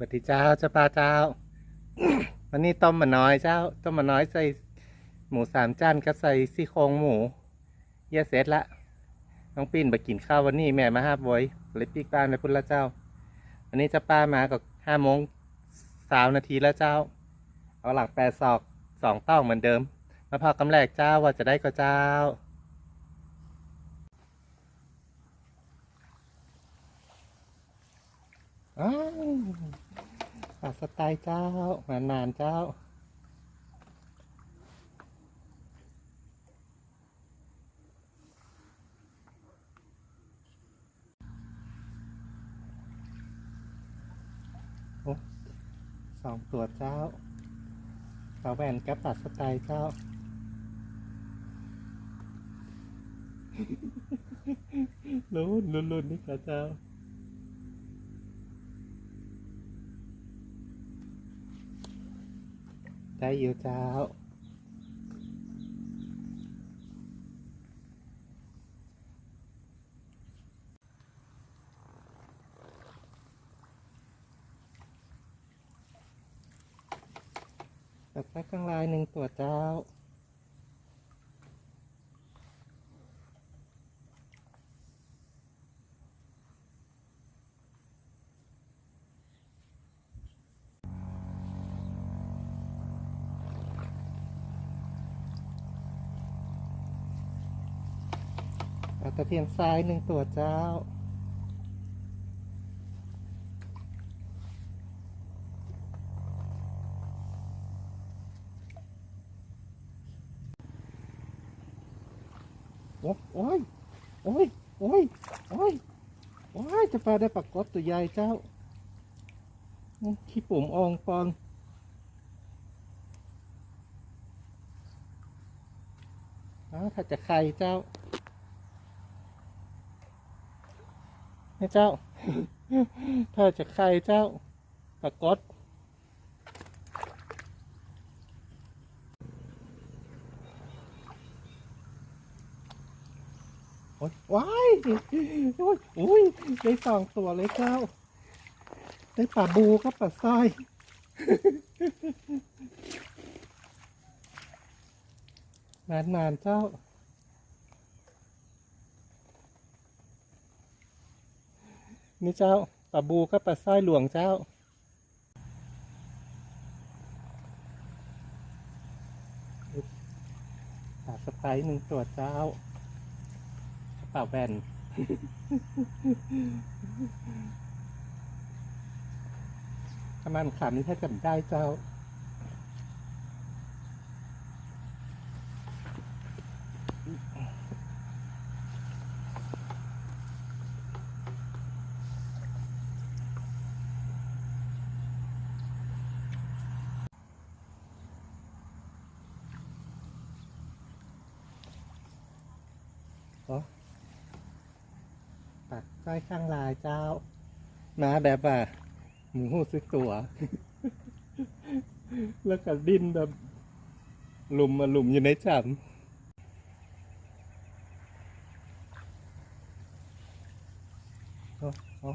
บัดดีเจ้าเจ้าปลาเจ้า วันนี้ต้มมาน้อยเจ้า ต้มมาน้อยใส่หมูสามจานกับใส่ซี่โครงหมูเยี่ยเสร็จละ น้องปิ่นไปกินข้าววันนี้แม่มาห้าบอยเลยปีกบ้านไปพุ่นละเจ้า วันนี้เจ้าป้ามาก็ห้าโมงสาวนาทีแล้วเจ้า เอาหลักแปดศอกสองต้องเหมือนเดิม มาพอกำแรกเจ้าว่าจะได้ก็เจ้าอ้าว ปลาสไตล์เจ้ามนานๆเจ้า สองตัวเจ้าปลาแหวนกับปลาสไตล์เจ้า ลุ้นลุ้นลุ้นนี่ค่ะเจ้า ได้อยู่เจ้า ตัดสักข้างลายหนึ่งตัวเจ้า ตะเพียนทรายหนึ่งตัวเจ้า โอ้โอ้ย โอ้ย โอ้ย โอ้ย โอ้ย จะปลาได้ปลากดตัวใหญ่เจ้า ขี้ปุ่มอองปองอ้าวถ้าจะไข่เจ้า ให้เจ้า ถ้าจะไข่เจ้าปลากดโอ๊ยว้ายโอ้ยอุ้ยได้สองตัวเลยเจ้า ได้ปลาบูกับปลาสร้อยนานๆเจ้า นี่เจ้าปลาบูก็ปลาสร้อยหลวงเจ้า ปลาสไปร์หนึ่งตัวเจ้ากระเป๋าแบนถ้ามันขำนี่ถ้าจำได้เจ้า ปักสร้อยข้างลายเจ้า มาแบบว่าหมูหูซึกตัว แล้วก็ดินแบบหลุมมาหลุมอยู่ในจันโอ้โอ้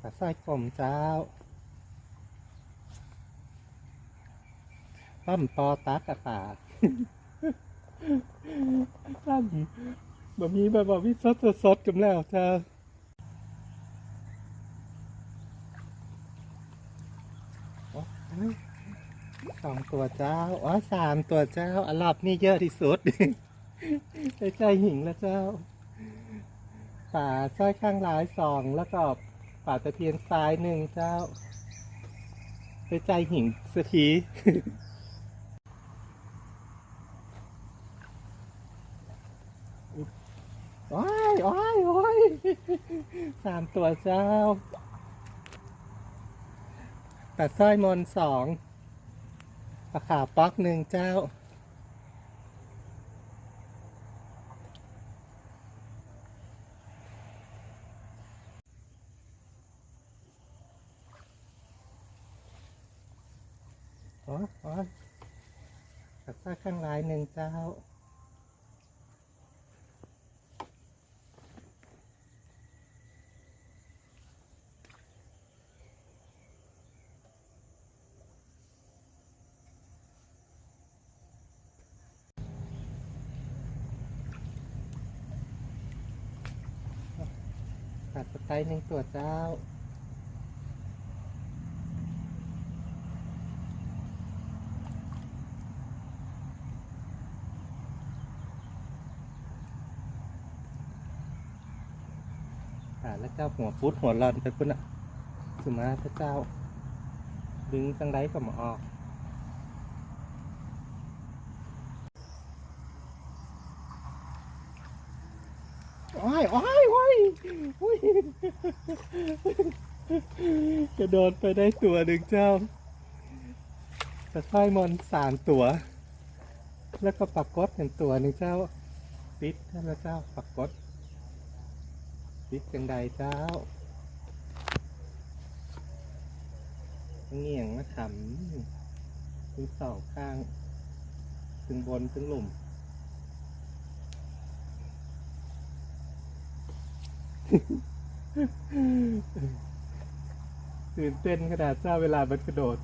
ปักสร้อยกลมเจ้าปั้มปอตากระตาก ปั้มแบบมีแบบว่าวิสดสดกันแล้วจ้าสองตัวเจ้า อ๋อสามตัวเจ้าอันรอบนี่เยอะที่สุดใจใจหิงแล้วเจ้า ป่าสร้อยข้างร้ายสองแล้วก็ป่าตะเพียนซ้ายหนึ่งเจ้าใจใจหิงสักที โอ้ยโอ้ยโอ้ยสามตัวเจ้าปลาสร้อยมนสองปลาขาป๊อกหนึ่งเจ้าโอ้ยโอ้ยปลาสร้อยข้างลายหนึ่งเจ้า ปลาสไตล์หนึ่งตัวเจ้า อ่าแล้วเจ้าหัวฟุดหัวหลอนไปพุ่นอะสุมาพระเจ้า ดึงจังไรก็มาออกอ้อยโอ้ยโอ้ย กระโดดไปได้ตัวหนึ่งเจ้าตะไคร่มอนสามตัว แล้วก็ปักกดเห็นตัวหนึ่งเจ้า ปิดท่านละเจ้าปักกด ปิดจังใดเจ้าเงี่ยงมาขำถึงสองข้าง ถึงบน ถึงหลุม ตื่นเต้นขนาดเจ้าเวลามันกระโดด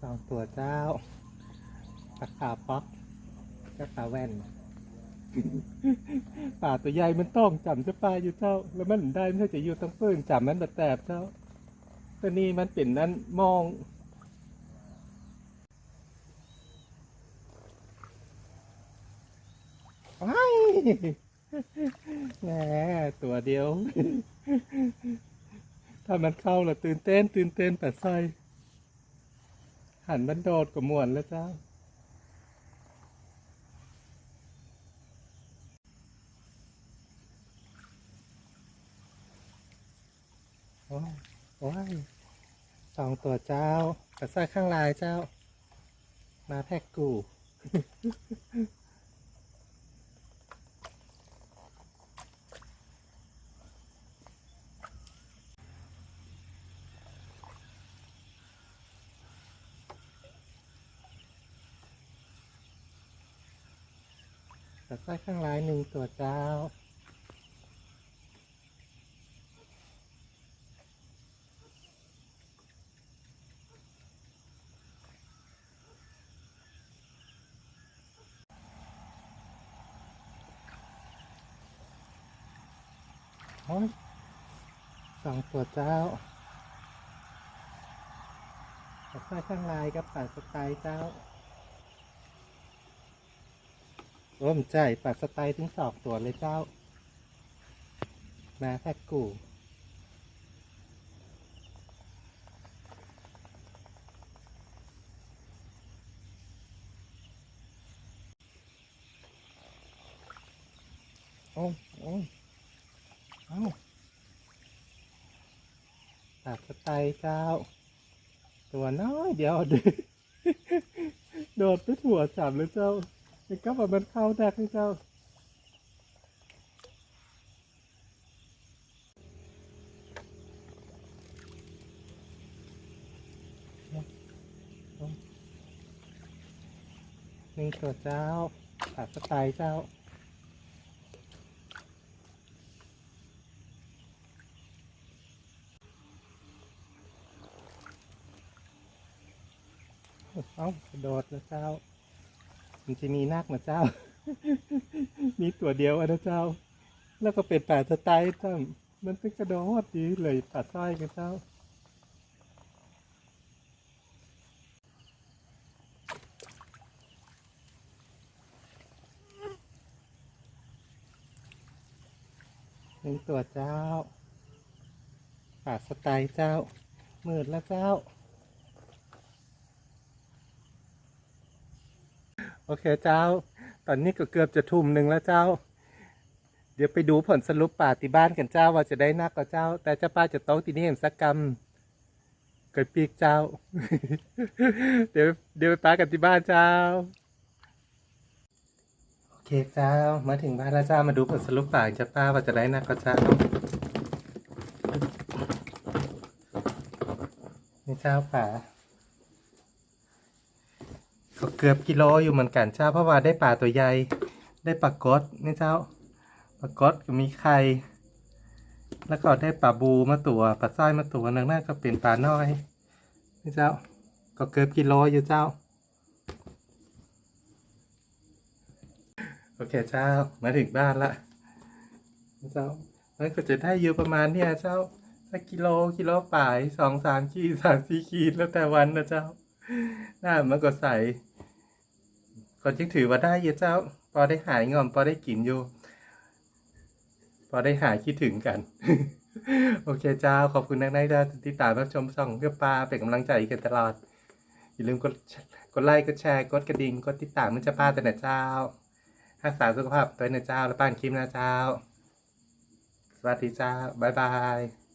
สองตัวเจ้าปลาขาวป๊อกกับปลาแว่น ป่าตัวใหญ่มันต้องจำจะปลาอยู่เจ้า แล้วมันได้ไม่ใช่จะอยู่ตั้งปืนจำมันแบบแตบเจ้า ตัวนี้มันเป็นนั้นมอง ว้ายแหมตัวเดียว ถ้ามันเข้าละตื่นเต้น ตื่นเต้นแต่ไส้หันมันโดดกับมวนแล้วเจ้าโอ้ย สองตัวเจ้ากับไส้ข้างลายเจ้า มาแพ็กกูกับไส้ข้างลายหนึ่งตัวเจ้า โอ้ยสองตัวเจ้ากับไส้ข้างลายกับปากสไตล์เจ้าร่มใจปัดสไตล์ถึงสองตัวเลยเจ้า มาแพ็กกูโอ้โอ้ เอ้าปัดสไตล์เจ้า ตัวน้อยเดียวโดดไปถั่วจับเลยเจ้าไอ้ก็แบบมันเข้าดักให้เจ้าหนึ่งตัวเจ้าขาดสไตล์เจ้า เอ้ากระโดดนะเจ้า มันจะมีนักนะเจ้า มีตัวเดียวอะนะเจ้า แล้วก็เป็นป่าสไตล์เจ้ามันเป็นกระโดดดีเลยป่าสร้อยกันเจ้าหนึ่งตัวเจ้าป่าสไตล์เจ้ามืดแล้วเจ้า โอเคเจ้า ตอนนี้ก็เกือบจะทุ่มหนึ่งแล้วเจ้า เดี๋ยวไปดูผลสรุปป่าที่บ้านกันเจ้าว่าจะได้นักกับเจ้า แต่เจ้าป้าจะโต๊ะที่นี่เห็นสักกรรมเกิดปีกเจ้า เดี๋ยวเดี๋ยวไปป้ากันที่บ้านเจ้า โอเคเจ้า มาถึงบ้านแล้วเจ้ามาดูผลสรุปป่าเจ้าป้าว่าจะได้นักกับเจ้านี่เจ้าป่า ก็เกือบกิโลอยู่เหมือนกันเจ้าเพราะว่าได้ปลาตัวใหญ่ได้ปลากดนี่เจ้าปลากดก็มีไข่แล้วก็ได้ปลาบูมาตัวปลาสร้อยมาตัวนึงนั่นก็เป็นปลาน้อยนี่เจ้า ก็เกือบกิโลอยู่เจ้าโอเคเจ้ามาถึงบ้านละนี่เจ้ามันก็จะได้อยู่ประมาณเนี่ยเจ้าสักกิโลกิโลป่ายสองสามขีดสามสี่ขีดแล้วแต่วันนะเจ้าหน้ามันก็ใส ก็จึงถือว่าได้เยอะเจ้า พอได้หายงอม พอได้กินอยู่ พอได้หายคิดถึงกัน โอเคเจ้า ขอบคุณนักได้ที่ติดตามรับชมช่องเพื่อปลาเป็นกำลังใจกันตลอด อย่าลืมกดกดไลค์กดแชร์กดกระดิ่งกดติดตามมันจะพลาดแต่นเจ้ารักษาสุขภาพด้วยนะเจ้า และป้านคลิปนะเจ้า สวัสดีเจ้าบ๊ายบาย